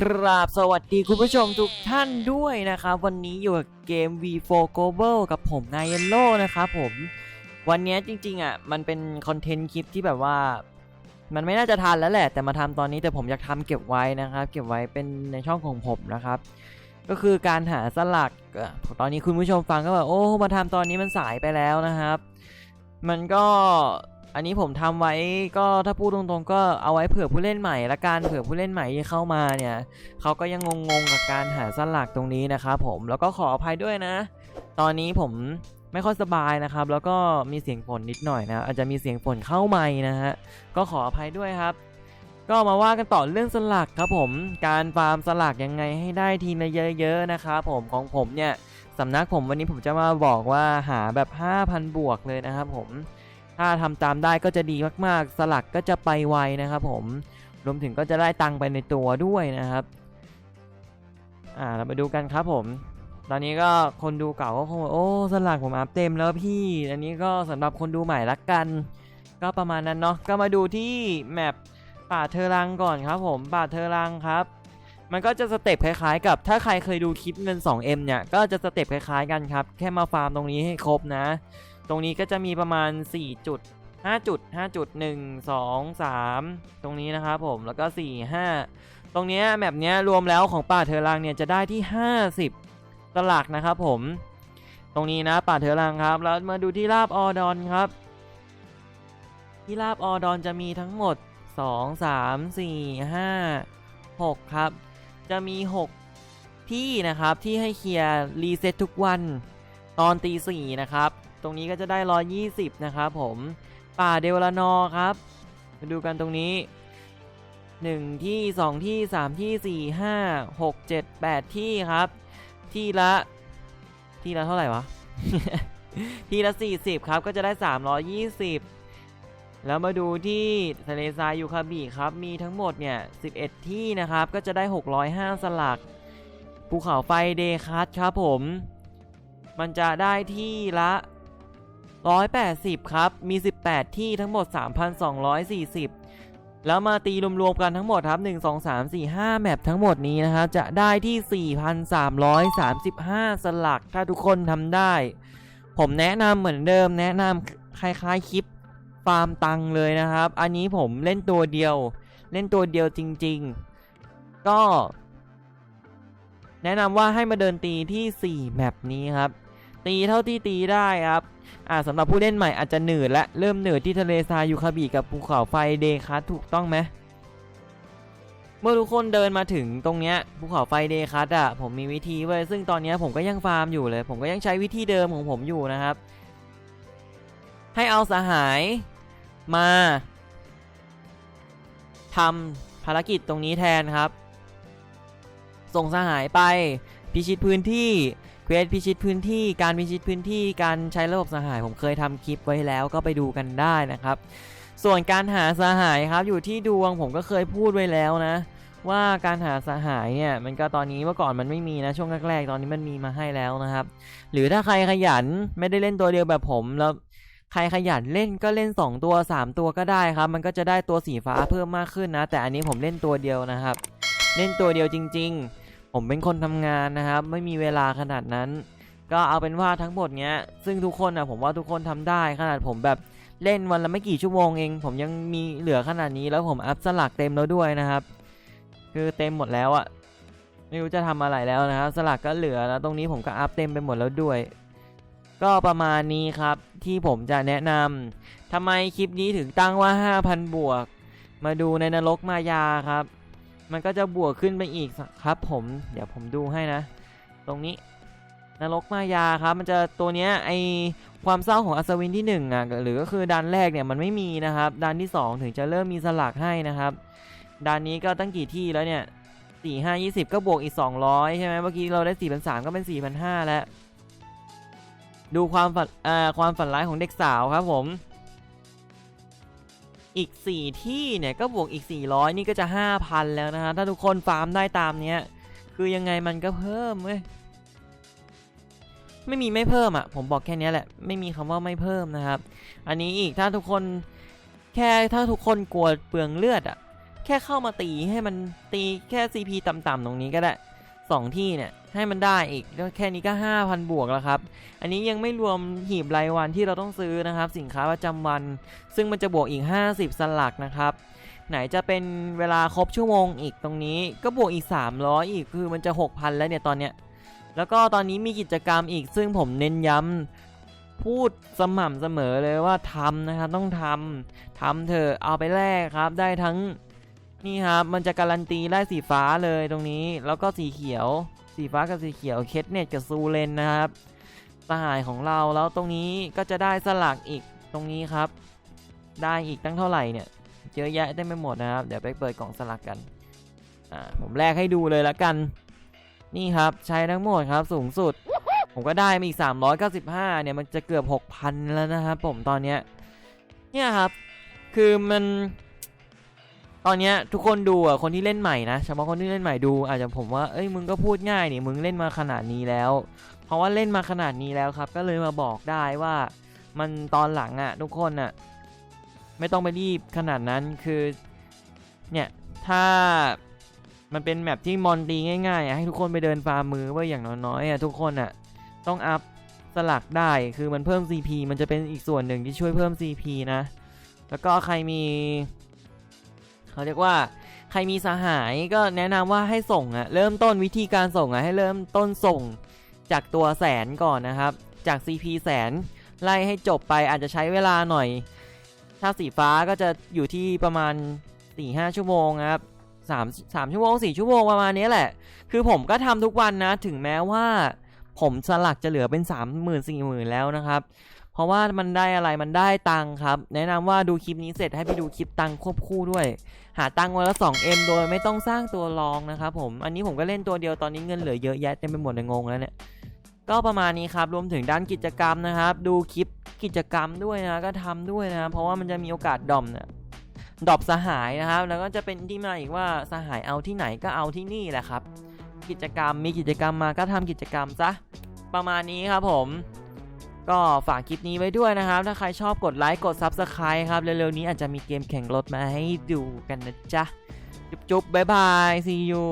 ครับสวัสดีคุณผู้ชมทุกท่านด้วยนะครับ วันนี้อยู่กับเกม V4 Global กับผมนายเยลโล่นะครับผมวันนี้จริงๆอะมันเป็นคอนเทนต์คลิปที่แบบว่า มันไม่น่าจะทันแล้วแหละ แต่มาทำตอนนี้แต่ผมอยากทำเก็บไว้นะครับ เก็บไว้เป็นในช่องของผมนะครับ ก็คือการหาสลักอ่อตอนนี้คุณผู้ชมฟังก็แบบโอ้มาทำตอนนี้มันสายไปแล้วนะครับ มันก็ อันนี้ผมทำไว้ก็ถ้าพูดตรงๆ ก็เอาไว้เผื่อผู้เล่นใหม่ละกันเผื่อผู้เล่นใหม่ที่เข้ามาเนี่ยเขาก็ยังงงๆกับการหาสลักตรงนี้นะครับผมแล้วก็ขออภัยด้วยนะ ตอนนี้ผมไม่ค่อยสบายนะครับ แล้วก็มีเสียงฝนนิดหน่อยนะอาจจะมีเสียงฝนเข้าไมค์นะฮะก็ขออภัยด้วยครับ ก็มาว่ากันต่อเรื่องสลักครับผมการฟาร์มสลักยังไงให้ได้ทีละเยอะๆนะครับผมของผมเนี่ยสำนักผมวันนี้ผมจะมาบอกว่าหาแบบ 5,000 บวกเลยนะครับผม ถ้าทำตามได้ก็จะดีมากๆ สลักก็จะไปไวนะครับผม รวมถึงก็จะได้ตังค์ไปในตัวด้วยนะครับ อ่าเรามาดูกันครับผม ตอนนี้ก็คนดูเก่าก็คงโอ้สลักผมอัพเต็มแล้วพี่ อันนี้ก็สำหรับคนดูใหม่ละกัน ก็ประมาณนั้นเนาะ ก็มาดูที่แมปป่าเทอรังก่อนครับผม ป่าเทอรังครับมันก็จะสเต็ปคล้ายๆกับถ้าใครเคยดูคลิปเงิน 2M เนี่ย ก็จะสเต็ปคล้ายๆกันครับ แค่มาฟาร์มตรงนี้ให้ครบนะ ตรงนี้ก็จะมีประมาณ 4 จุด 5 จุด 5 จุด 1 2 3 ตรงนี้นะครับผม แล้วก็ 4 5 ตรงเนี้ยแมปเนี้ยรวมแล้วของป่าเทอรังเนี่ยจะได้ที่ 50 ตลักนะครับผม ตรงนี้นะป่าเทอรังครับ แล้วมาดูที่ราบออดอนครับ ที่ราบออดอนจะมีทั้งหมด 2 3 4 5 6 ครับ จะมี 6 ที่นะครับที่ให้เคลียร์รีเซ็ตทุกวันตอนตีสี่นะครับ ตรงนี้ก็จะได้ 120 นะครับผม ป่าเดวลานอครับ มาดูกันตรงนี้ 1 ที่ 2 ที่ 3 ที่ 4 5 6 7 8 ที่ครับ ที่ละ ที่ละเท่าไหร่วะ ที่ละ 40 ครับ ก็จะได้ 320 แล้วมาดูที่ทะเลทรายยูคาบิครับ มีทั้งหมดเนี่ย 11 ที่นะครับ ก็จะได้ 605 สลัก ภูเขาไฟเดคัสครับผมมันจะได้ที่ละ 180 ครับ มี 18 ที่ทั้งหมด 3,240 แล้วมาตีรวมๆกันทั้งหมดครับ 1 2 3 4 5 แมปทั้งหมดนี้นะครับ จะได้ที่ 4,335 สลัก ถ้าทุกคนทำได้ ผมแนะนำเหมือนเดิม แนะนำคล้ายๆคลิปฟาร์มตังเลยนะครับ อันนี้ผมเล่นตัวเดียว เล่นตัวเดียวจริง ๆ ก็ แนะนำว่าให้มาเดินตีที่ 4 แมปนี้ครับ ตีเท่าที่ตีได้ครับอ่าสำหรับผู้เล่นใหม่อาจจะเหนืดและเริ่มเหนืดที่ทะเลทรายยูคาบิกับภูเขาไฟเดคัสถูกต้องไหมเมื่อทุกคนเดินมาถึงตรงเนี้ยภูเขาไฟเดคัสอะผมมีวิธีไว้ยซึ่งตอนเนี้ยผมก็ยังฟาร์มอยู่เลย ผมก็ยังใช้วิธีเดิมของผมอยู่นะครับ ให้เอาสหายมาทำภารกิจตรงนี้แทนครับ ส่งสหายไปพิชิตพื้นที่ วสพิชิตพื้นที่การพิชิตพื้นที่การใช้ระบบสหายผมเคยทำคลิปไว้แล้วก็ไปดูกันได้นะครับ ส่วนการหาสหายครับอยู่ที่ดวงผมก็เคยพูดไว้แล้วนะ ว่าการหาสหายเนี่ยมันก็ตอนนี้เมื่อก่อนมันไม่มีนะช่วงแรกๆตอนนี้มันมีมาให้แล้วนะครับ หรือถ้าใครขยันไม่ได้เล่นตัวเดียวแบบผมแล้วใครขยันเล่นก็เล่น 2 ตัว 3 ตัวก็ได้ครับ มันก็จะได้ตัวสีฟ้าเพิ่มมากขึ้นนะ แต่อันนี้ผมเล่นตัวเดียวนะครับ เล่นตัวเดียวจริง ๆ ผมเป็นคนทำงานนะครับ ไม่มีเวลาขนาดนั้น ก็เอาเป็นว่าทั้งหมดเนี้ย ซึ่งทุกคนอะผมว่าทุกคนทำได้ขนาดผมแบบเล่นวันละไม่กี่ชั่วโมงเอง ผมยังมีเหลือขนาดนี้แล้วผมอัพสลักเต็มแล้วด้วยนะครับ คือเต็มหมดแล้วอะไม่รู้จะทำอะไรแล้วนะครับ สลักก็เหลือแล้วตรงนี้ผมก็อัพเต็มไปหมดแล้วด้วย ก็ประมาณนี้ครับที่ผมจะแนะนำทำไมคลิปนี้ถึงตั้งว่า 5,000 บวก มาดูในนรกมายาครับ มันก็จะบวกขึ้นไปอีกครับ ผมเดี๋ยวผมดูให้นะ ตรงนี้นรกมายาครับ มันจะตัวเนี้ยไอความเศร้าของอัศวินที่1อะหรือก็คือดันแรกเนี่ยมันไม่มีนะครับ ดันที่ 2 ถึงจะเริ่มมีสลักให้นะครับดันนี้ก็ตั้งกี่ที่แล้วเนี่ยสี่ห้ายี่สิบก็บวกอีก200ใช่ไหมเมื่อกี้เราได้4 3 0 0ก็เป็น4,500แล้ว ดูความฝันอ่าความฝันร้ายของเด็กสาวครับผม อีก 4 ที่เนี่ยก็บวกอีก 400 นี่ก็จะ 5,000 แล้วนะฮะ ถ้าทุกคนฟาร์มได้ตามเนี้ย คือยังไงมันก็เพิ่มเว้ย ไม่มีไม่เพิ่มอะ ผมบอกแค่นี้แหละ ไม่มีคำว่าไม่เพิ่มนะครับ อันนี้อีกถ้าทุกคนแค่ถ้าทุกคนกลัวเปลืองเลือดอะแค่ค่เข้ามาตีให้มันตีแค่ CP ต่ำๆตรงนี้ก็ได้ สองที่เนี่ยให้มันได้อีกก็แค่นี้ก็ 5,000 บวกแล้วครับ อันนี้ยังไม่รวมหีบรายวันที่เราต้องซื้อนะครับ สินค้าประจำวัน ซึ่งมันจะบวกอีก 50 สลักนะครับ ไหนจะเป็นเวลาครบชั่วโมงอีกตรงนี้ก็บวกอีก 300 อีกคือมันจะ 6,000 แล้วเนี่ยตอนเนี้ยแล้วก็ตอนนี้มีกิจกรรมอีกซึ่งผมเน้นย้ำพูดสม่ำเสมอเลยว่าทำนะครับต้องทำทำเถอะเอาไปแลกครับได้ทั้ง นี่ครับมันจะการันตีได้สีฟ้าเลยตรงนี้ แล้วก็สีเขียว สีฟ้ากับสีเขียวเคสเน็ตกับซูเลนนะครับสหายของเราแล้วตรงนี้ก็จะได้สลักอีกตรงนี้ครับ ได้อีกตั้งเท่าไหร่เนี่ยเยอะแยะได้ไม่หมดนะครับ เดี๋ยวไปเปิดกล่องสลักกันอ่าผมแลกให้ดูเลยละกัน นี่ครับใช้ทั้งหมดครับสูงสุด ผมก็ได้มาอีก 395 เนี่ยมันจะเกือบ 6,000 แล้วนะครับผมตอนเนี้ยเนี่ยครับ คือมัน ตอนเนี้ยทุกคนดูอะคนที่เล่นใหม่นะเฉพาะคนที่เล่นใหม่ดูอาจจะผมว่าเอ้ยมึงก็พูดง่ายนี่มึงเล่นมาขนาดนี้แล้ว เพราะว่าเล่นมาขนาดนี้แล้วครับ ก็เลยมาบอกได้ว่ามันตอนหลังอะทุกคนอะไม่ต้องไปรีบขนาดนั้นคือเนี่ยถ้ามันเป็นแมปที่มอนตีง่ายๆอะให้ทุกคนไปเดินฟาร์มมือไว้อย่างน้อยๆอะทุกคนอะต้องอัพสลักได้คือมันเพิ่ม CP มันจะเป็นอีกส่วนหนึ่งที่ช่วยเพิ่ม CP นะ แล้วก็ใครมี เขาเรียกว่าใครมีสหายก็แนะนำว่าให้ส่งอะเริ่มต้นวิธีการส่งอะให้เริ่มต้นส่งจากตัวแสนก่อนนะครับ จาก CP แสนไล่ให้จบไปอาจจะใช้เวลาหน่อย ถ้าสีฟ้าก็จะอยู่ที่ประมาณ 4-5 ชั่วโมงครับ3 3ชั่วโมง4ชั่วโมงประมาณนี้แหละ คือผมก็ทำทุกวันนะ ถึงแม้ว่า ผมสลักจะเหลือเป็น3 0 0 0 0 4 0 0 0 0แล้วนะครับ เพราะว่ามันได้อะไรมันได้ตังครับ แนะนำว่าดูคลิปนี้เสร็จให้ไปดูคลิปตังควบคู่ด้วย หาตังวันละ 2M โดยไม่ต้องสร้างตัวรองนะครับผม อันนี้ผมก็เล่นตัวเดียวตอนนี้เงินเหลือเยอะแยะเต็มไปหมดเลยงงแล้วเนี่ย ก็ประมาณนี้ครับ รวมถึงด้านกิจกรรมนะครับ ดูคลิปกิจกรรมด้วยนะ ก็ทำด้วยนะ เพราะว่ามันจะมีโอกาสดอมเนี่ยดอปสหายนะครับ แล้วก็จะเป็นที่มาอีกว่าสหายเอาที่ไหนก็เอาที่นี่แหละครับ กิจกรรมมีกิจกรรมมาก็ทำกิจกรรมซะประมาณนี้ครับผม ก็ฝากคลิปนี้ไว้ด้วยนะครับ ถ้าใครชอบกดไลค์กด Subscribe ครับ เร็วๆนี้อาจจะมีเกมแข่งรถมาให้ดูกันนะจ๊ะ จุ๊บๆบ๊ายบาย see you